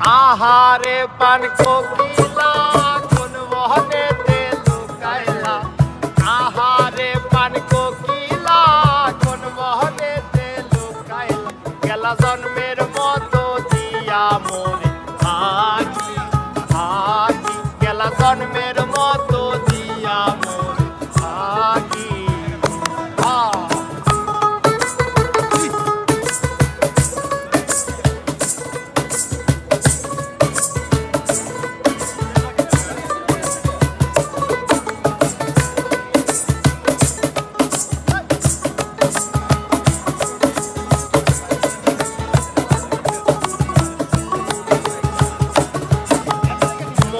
আহারে লুকাইলা। আহারে গেলা জন্মের মতো দিয়া মোরে আকি হাজি গেলা জন্মের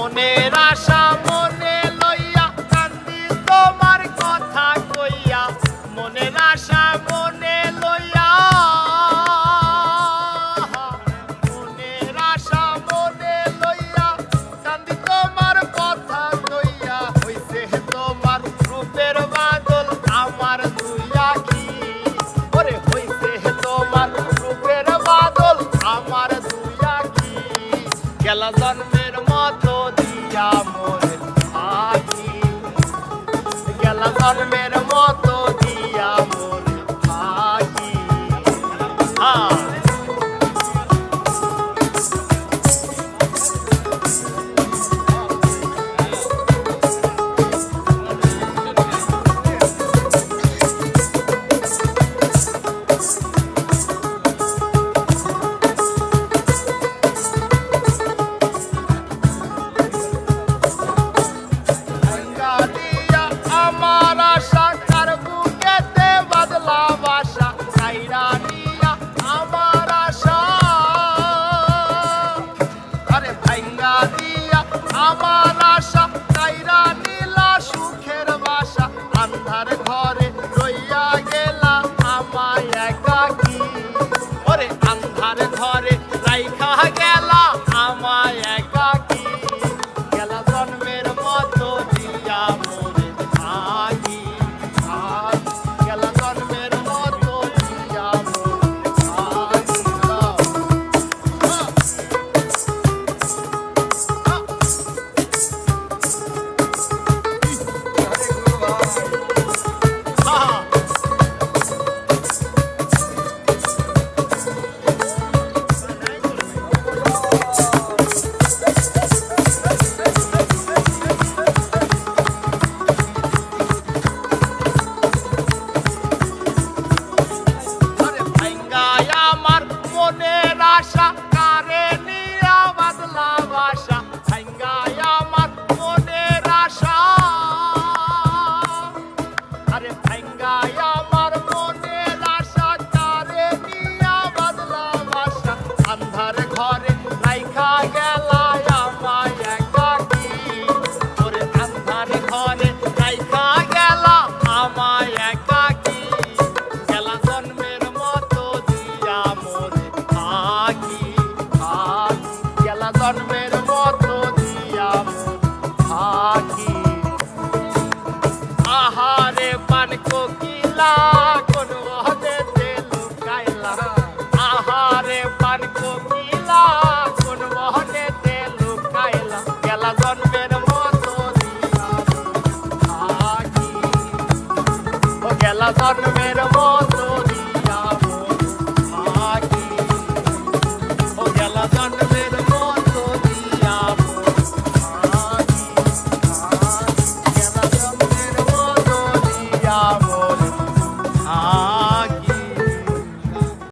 মনের আশা মনে লইয়া কান্দি তোমার কথা কইয়া। মনের আশা মনে লইয়া। মনের আশা মনে লইয়া কান্দি তোমার কথা কইয়া। হইছে তোমার রূপের বাদল আমার দুই আখি। ওরে, হইছে তোমার রূপের বাদল আমার দুই আখি। গেলা জন্মের মতো মোরে আখি গেলা জন্মের রাইখা গেল আমায় একাকি ਸਾਥ ਮੇਰਾ ਮੋਤ